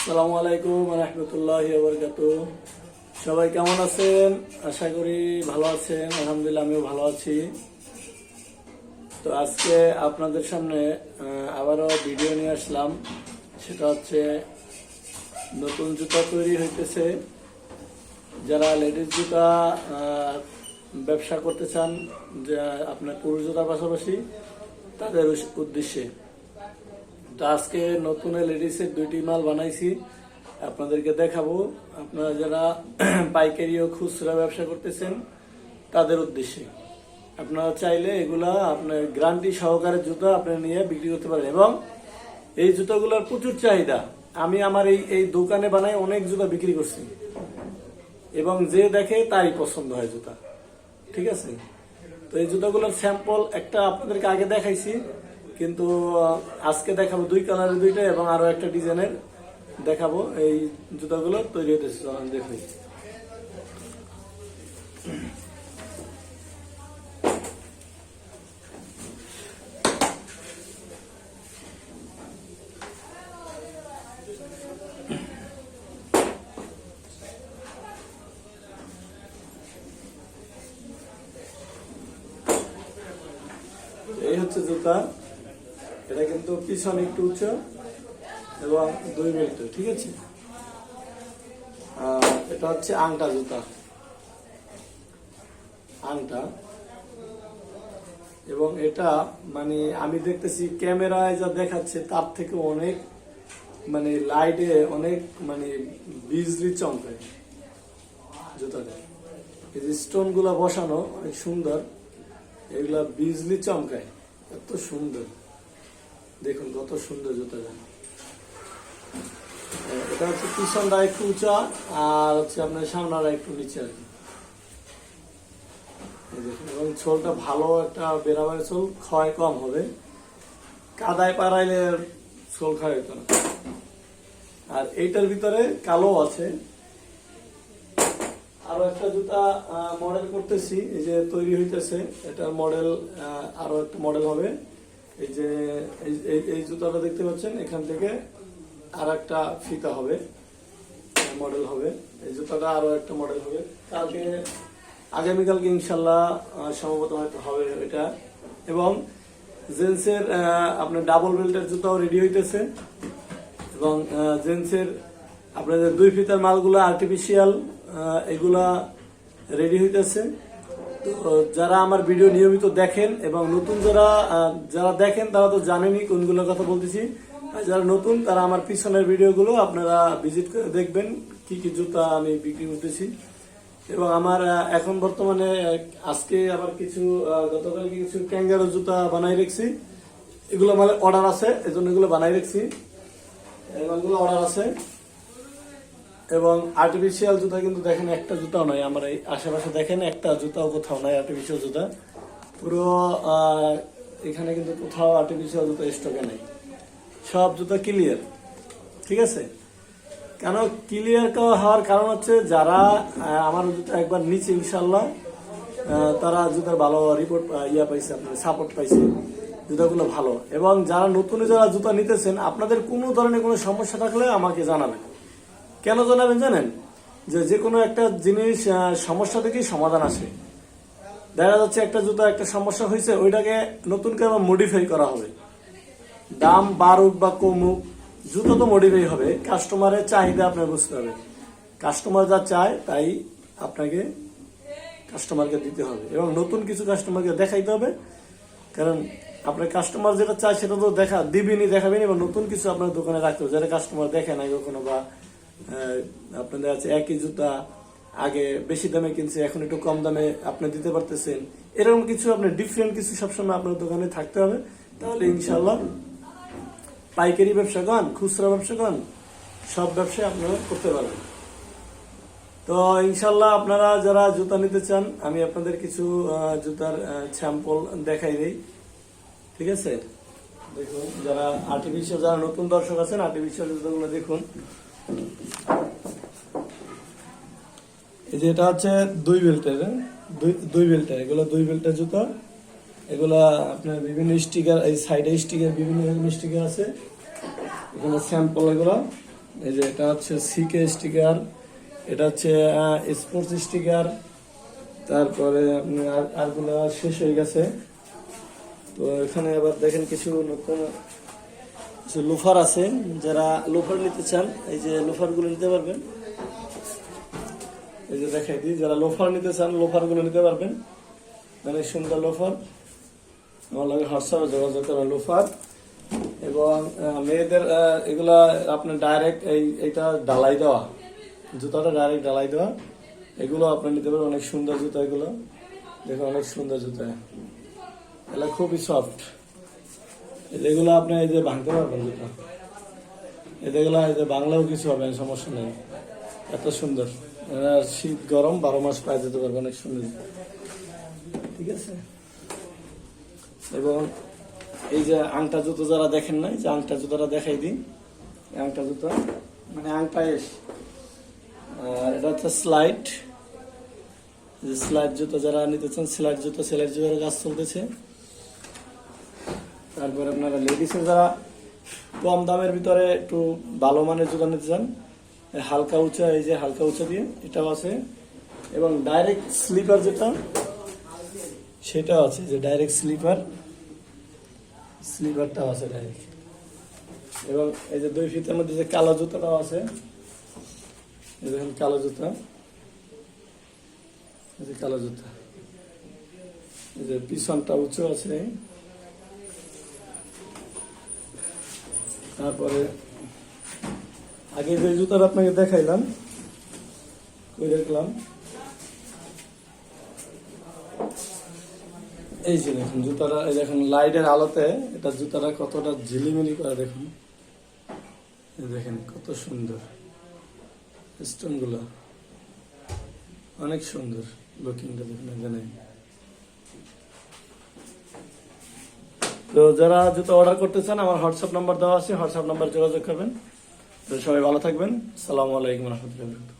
আসসালামু আলাইকুম রহমতুল্লাহ বরকাত সবাই কেমন আছেন? আশা করি ভালো আছেন, আলহামদুলিল্লাহ আমিও ভালো আছি। তো আজকে আপনাদের সামনে আবারও ভিডিও নিয়ে আসলাম। সেটা হচ্ছে নতুন জুতা তৈরি হইতেছে। যারা লেডিস জুতা ব্যবসা করতে চান, যে আপনার পুরুষ জুতার পাশাপাশি, তাদের উদ্দেশ্যে। তো আজকে নতুন লেডিসের দুইটি মাল বানাইছি। আপনাদেরকে দেখাবো। আপনারা যারা পাইকারি ও খুচরা ব্যবসা করতেছেন, তাদের উদ্দেশ্যে। আপনারা চাইলে এগুলা আপনার গ্যারান্টি সহকারে জুতো আপনি নিয়ে বিক্রি করতে পারেন। এবং এই জুতোগুলোর প্রচুর চাহিদা। আমি আমার এই এই দোকানে বানাই অনেক জুতো বিক্রি করছি। এবং যে দেখে তারই পছন্দ হয় জুতা। ঠিক আছে? তো এই জুতাগুলোর স্যাম্পল একটা আপনাদেরকে আগে দেখাইছি। কিন্তু আজকে দেখাবো দুই কালারের দুইটা এবং আরও একটা ডিজাইনের দেখাবো। এই জুতাগুলো তৈরি হতেছে দেখুন এই হচ্ছে জুতা। এটা কিন্তু পিছনে একটু উঁচু এবং দুই বেল্ট ঠিক আছে? এটা হচ্ছে আংটা জুতা। আংটা। এবং এটা মানে আমি দেখতেছি ক্যামেরায় যা দেখাচ্ছে তার থেকে অনেক মানে লাইটে অনেক মানে বিজলি চমকায় জুতাটা। এই যে স্টোনগুলা বসানো অনেক সুন্দর, এগুলা বিজলি চমকায়, এত সুন্দর। দেখুন কত সুন্দর জুতাটা এটা হচ্ছে পিছনটা একটু উঁচা, আর হচ্ছে আপনার সামনাটা একটু নিচে আর কি। এবং ছোলটা ভালো একটা বেরাবার ছোল, ক্ষয় কম হবে। কাদায় পাড়াইলে ছোল ক্ষয় হতো না। আর এইটার ভিতরে কালো আছে। আরও একটা জুতা মডেল করতেছি, এই যে তৈরি হইতেছে। এটার মডেল আরও একটা মডেল হবে। এই যে, এই- জুতাটা দেখতে পাচ্ছেন? এখান থেকে আর একটা ফিতা হবে মডেল হবে। এই জুতাটা আরও একটা মডেল হবে। কালকে, আগামীকালকে ইনশাল্লাহ সম্ভবত হয়তো হবে এটা। এবং জেন্সের আপনার ডাবল বেল্টের জুতাও রেডি হইতেছে। এবং জেন্সের আপনাদের দুই ফিতার মালগুলো আর্টিফিশিয়াল এগুলা রেডি হইতেছে। তো যারা আমার ভিডিও নিয়মিত দেখেন এবং নতুন যারা যারা দেখেন তারা তো জানেনই কোনগুলোর কথা বলতেছি। যারা নতুন তারা আমার পিছনের ভিডিওগুলো আপনারা ভিজিট করে দেখবেন কি কি জুতা আমি বিক্রি করতেছি। এবং আমার এখন বর্তমানে আজকে আবার কিছু আহ, গতকালকে কিছু ক্যাঙ্গারো জুতা বানাই রেখেছি। এগুলো আমার অর্ডার আছে এজন্য এগুলো বানাই রেখেছি। এগুলো অর্ডার আছে। এবং আর্টিফিশিয়াল জুতা কিন্তু দেখেন একটা জুতাও নাই, আমার এই আশেপাশে দেখেন একটা জুতাও কোথাও নাই আর্টিফিশিয়াল জুতা। পুরো এখানে কিন্তু কোথাও আর্টিফিশিয়াল জুতা স্টকে নেই। সব জুতা ক্লিয়ার ঠিক আছে? কেন ক্লিয়ার হওয়ার কারণ হচ্ছে যারা আমার জুতা একবার নিচে ইনশাল্লাহ তারা জুতার ভালো রিপোর্ট ইয়া পাইছে, আপনার সাপোর্ট পাইছে, জুতাগুলো ভালো। এবং যারা নতুন যারা জুতা নিতেছেন, আপনাদের কোনো ধরনের কোনো সমস্যা থাকলে আমাকে জানাবেন। কেন জানাবেন জানেন? যে যে কোনো একটা জিনিস সমস্যা থেকেই সমাধান আসে। দেখা যাচ্ছে একটা জুতা, একটা সমস্যা হয়েছে, ওইটাকে নতুন করে মডিফাই করা হবে। দাম বাড়ুক বা কমুক, জুতো তো মডিফাই হবে। কাস্টমারের চাহিদা আপনার বুঝতে হবে। কাস্টমার যা চায়, তাই আপনাকে কাস্টমারকে দিতে হবে এবং নতুন কিছু কাস্টমারকে দেখাইতে হবে। কারণ আপনার কাস্টমার যেটা চায়, সেটা তো দেখা দিবেনি দেখাবেন এবং নতুন কিছু আপনার দোকানে রাখতে হবে। যেটা কাস্টমার দেখে নাই কখনো বা আপনাদের আছে একই জুতা, আগে বেশি দামে কিনছে, এখন একটু কম দামে আপনি দিতে পারতেছেন। এরকম কিছু আপনার ডিফারেন্ট কিছু সবসময় আপনার দোকানে থাকতে হবে। তাহলে ইনশাল্লাহ পাইকারি ব্যবসা কন খুচরা ব্যবসা কন সব ব্যবসা আপনারা করতে পারবেন। তো ইনশাল্লাহ আপনারা যারা জুতা নিতে চান, আমি আপনাদের কিছু জুতার স্যাম্পল দেখাই দিই। ঠিক আছে? দেখুন, যারা আর্টিফিশিয়াল যারা নতুন দর্শক আছেন আর্টিফিশিয়াল জুতাগুলো দেখুন। এই যে এটা হচ্ছে দুই বেল্টের হ্যাঁ? দুই বেল্টের। এগুলো দুই বেল্টের জুতা। এগুলা আপনার বিভিন্ন স্টিকার, এই সাইডে স্টিকার, বিভিন্ন রকম স্টিকার আছে। এখানে স্যাম্পল এগুলো। এই যে এটা হচ্ছে সিকে স্টিকার, এটা হচ্ছে স্পোর্টস স্টিকার। তারপরে আর- আরগুলো শেষ হয়ে গেছে। তো এখানে আবার দেখেন কিছু নতুন কিছু লোফার আছে, যারা লোফার নিতে চান, এই যে লোফারগুলো নিতে পারবেন। এই যে দেখাই দিই, যারা লোফার নিতে চান লোফারগুলো নিতে পারবেন। অনেক সুন্দর লোফার। আমার লাগে হোয়াটসঅ্যাপে যোগাযোগ করা লোফার। এবং মেয়েদের এগুলা আপনার ডাইরেক্ট এই এটা ডালাই দেওয়া। জুতাটা ডাইরেক্ট ডালাই দেওয়া। এগুলো আপনি নিতে পারবেন। অনেক সুন্দর জুতা এগুলো। দেখুন, অনেক সুন্দর জুতা। এগুলো খুবই সফট এগুলো আপনি এই যে ভাঙতে পারবেন জুতা এগুলো এই যে বাংলাও কিছু হবে সমস্যা নেই। এত সুন্দর। শীত, গরম, বারো মাস পায়ে যেতে পারবে, অনেক সুন্দর। ঠিক আছে? এবং এই যে আংটা জুতো যারা দেখেন না এই যে আংটা জুতোটা দেখাই এই আংটা জুতো মানে আংটা এস আর এটা হচ্ছে স্লাইড। যে স্লাইড জুতো যারা নিতে চান, স্লাইড জুতো স্লাইড জুতোর গাছ চলতেছে। তারপরে আপনারা লেডিসের যারা কম দামের ভিতরে একটু ভালো মানের জুতো নিতে চান হালকা উঁচা, এই যে হালকা উঁচা দিয়ে, এটাও আছে। এবং ডাইরেক্ট স্লিপার যেটা, সেটাও আছে, যে ডাইরেক্ট স্লিপার স্লিপারটাও আছে ডাইরেক্ট এবং এই যে দুই ফিতের মধ্যে যে কালো জুতাটাও আছে, এই দেখেন কালো জুতা। এই যে কালো জুতা। এই যে পিছনটা উঁচু আছে। তারপরে আগে যে জুতাটা আপনাকে দেখাইলাম ওই দেখলাম এই যে দেখুন, জুতাটা, এই দেখুন, লাইটের আলোতে এটা জুতাটা কতটা ঝিলিমিলি করে দেখুন। দেখেন, কত সুন্দর। স্টোনগুলো অনেক সুন্দর লুকিংটা দেখুন এখানে তো যারা জুতো অর্ডার করতে চান আমার হোয়াটসঅ্যাপ নাম্বার দেওয়া আছে, হোয়াটসঅ্যাপ নাম্বার যোগাযোগ করবেন। তো সবাই ভালো থাকবেন। সালামু আলাইকুম রহমতুল্লাহ